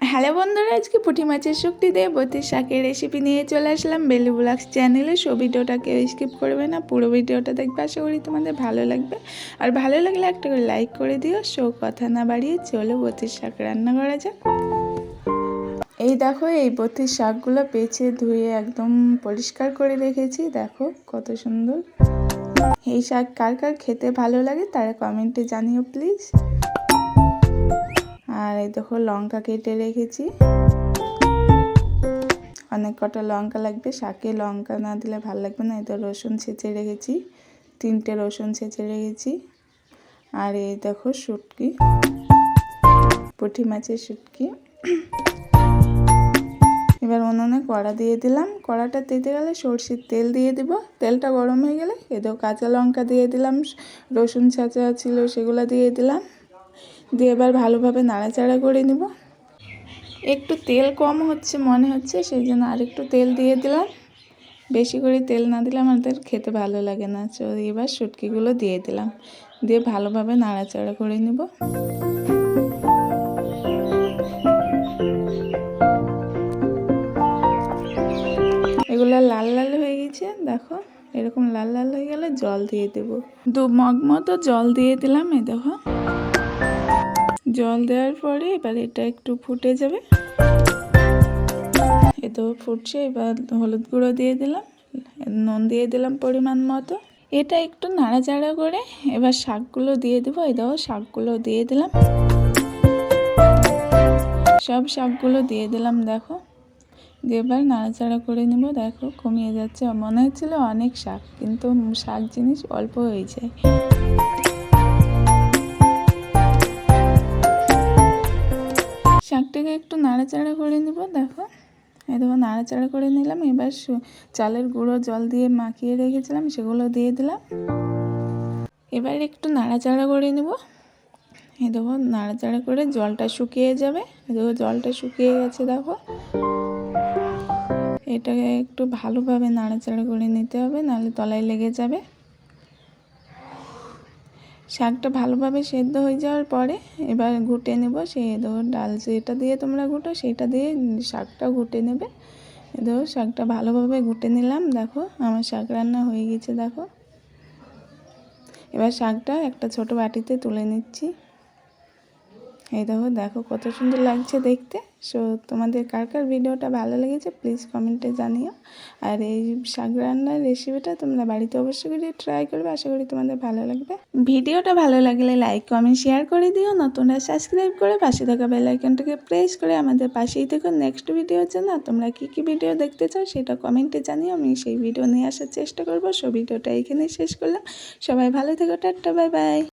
Hello বন্ধুরা, আজকে পুঁটি মাছের শুক্তি দিয়ে বতির শাকের রেসিপি নিয়ে চলে আসলাম বেলু ব্লগস চ্যানেলে সো ভিডিওটা কেউ স্কিপ করবে না, পুরো ভিডিওটা দেখবে। আশা করি তোমাদের ভালো লাগবে। আর ভালো লাগলে একটা করে লাইক করে দিও। সো কথা না বাড়িয়ে চলো বতির শাক রান্না করা যাক। এই দেখো, এই বতির শাকগুলো পেঁচে ধুয়ে একদম পরিষ্কার করে রেখেছি। দেখো কত সুন্দর। এই শাক কার কার খেতে ভালো লাগে তারা কমেন্টে জানিও প্লিজ আর এই দেখো লঙ্কা কেটে রেখেছি। অনেক কটা লঙ্কা লাগবে, শাকে লঙ্কা না দিলে ভালো লাগবে না। তো রসুন ছেঁচে রেখেছি, তিনটে রসুন ছেঁচে রেখেছি। আর এই দেখো শুটকি, পুঁটি মাছের শুটকি। এবার উনুনে কড়া দিয়ে দিলাম। কড়াটা দিতে গেলে সর্ষের তেল দিয়ে দিব। তেলটা গরম হয়ে গেলে এদের কাঁচা লঙ্কা দিয়ে দিলাম, রসুন ছাঁচা ছিল সেগুলো দিয়ে দিলাম। দিয়ে এবার ভালোভাবে নাড়াচাড়া করে নিব। একটু তেল কম হচ্ছে মনে হচ্ছে, সেই জন্য আরেকটু তেল দিয়ে দিলাম। বেশি করে তেল না দিলে আমাদের খেতে ভালো লাগে না। তো এবার শুটকিগুলো দিয়ে দিলাম। দিয়ে ভালোভাবে নাড়াচাড়া করে নিব। এগুলো লাল লাল হয়ে গেছে, দেখো। এরকম লাল লাল হয়ে গেলে জল দিয়ে দেবো। দু মগ মতো জল দিয়ে দিলাম, এই দেখো। জল দেওয়ার পরে এবার এটা একটু ফুটে যাবে। এ তো ফুটছে, এবার হলুদ গুঁড়ো দিয়ে দিলাম, নুন দিয়ে দিলাম পরিমাণ মতো। এটা একটু নাড়াচাড়া করে এবার শাকগুলো দিয়ে দেবো দেখো শাকগুলো দিয়ে দিলাম। সব শাকগুলো দিয়ে দিলাম, দেখো। এবার নাড়াচাড়া করে নিব, দেখো কমিয়ে যাচ্ছে। মনে হচ্ছিল অনেক শাক, কিন্তু শাক জিনিস অল্প হয়ে যায় শাকটাকে একটু নাড়াচাড়া করে নিব, দেখো। এই দেখো, নাড়াচাড়া করে নিলাম। এবার চালের গুঁড়ো জল দিয়ে মাখিয়ে রেখেছিলাম, সেগুলো দিয়ে দিলাম। এবার একটু নাড়াচাড়া করে নেব। এই দেখো, নাড়াচাড়া করে জলটা শুকিয়ে যাবে। এই দেখো, জলটা শুকিয়ে গেছে, দেখো। এটাকে একটু ভালোভাবে নাড়াচাড়া করে নিতে হবে, নাহলে তলায় লেগে যাবে। শাকটা ভালোভাবে সেদ্ধ হয়ে যাওয়ার পরে এবার ঘুটে নেব। সেই ধর ডাল যেটা দিয়ে তোমরা ঘুটো, সেটা দিয়ে শাকটা ঘুটে নেবে। ধর শাকটা ভালোভাবে ঘুটে নিলাম। দেখো আমার শাক রান্না হয়ে গেছে, দেখো। এবার শাকটা একটা ছোট বাটিতে তুলে নিচ্ছি। এই দেখো দেখো কত সুন্দর লাগছে দেখতে। সো তোমাদের কার কার ভিডিওটা ভালো লেগেছে প্লিজ কমেন্টে জানিও। আর এই শাক রান্নার রেসিপিটা তোমরা বাড়িতে অবশ্যই করে ট্রাই করবে, আশা করি তোমাদের ভালো লাগবে। ভিডিওটা ভালো লাগলে লাইক কমেন্ট শেয়ার করে দিও। নতুনরা সাবস্ক্রাইব করে পাশে থাকা বেল আইকনটাকে প্রেস করে আমাদের পাশেই থেকে। নেক্সট ভিডিওর না তোমরা কী কী ভিডিও দেখতে চাও সেটা কমেন্টে জানিও। আমি সেই ভিডিও নিয়ে আসার চেষ্টা করব। সো ভিডিওটা এখানেই শেষ করলাম। সবাই ভালো থেকো, টাটা বাই বাই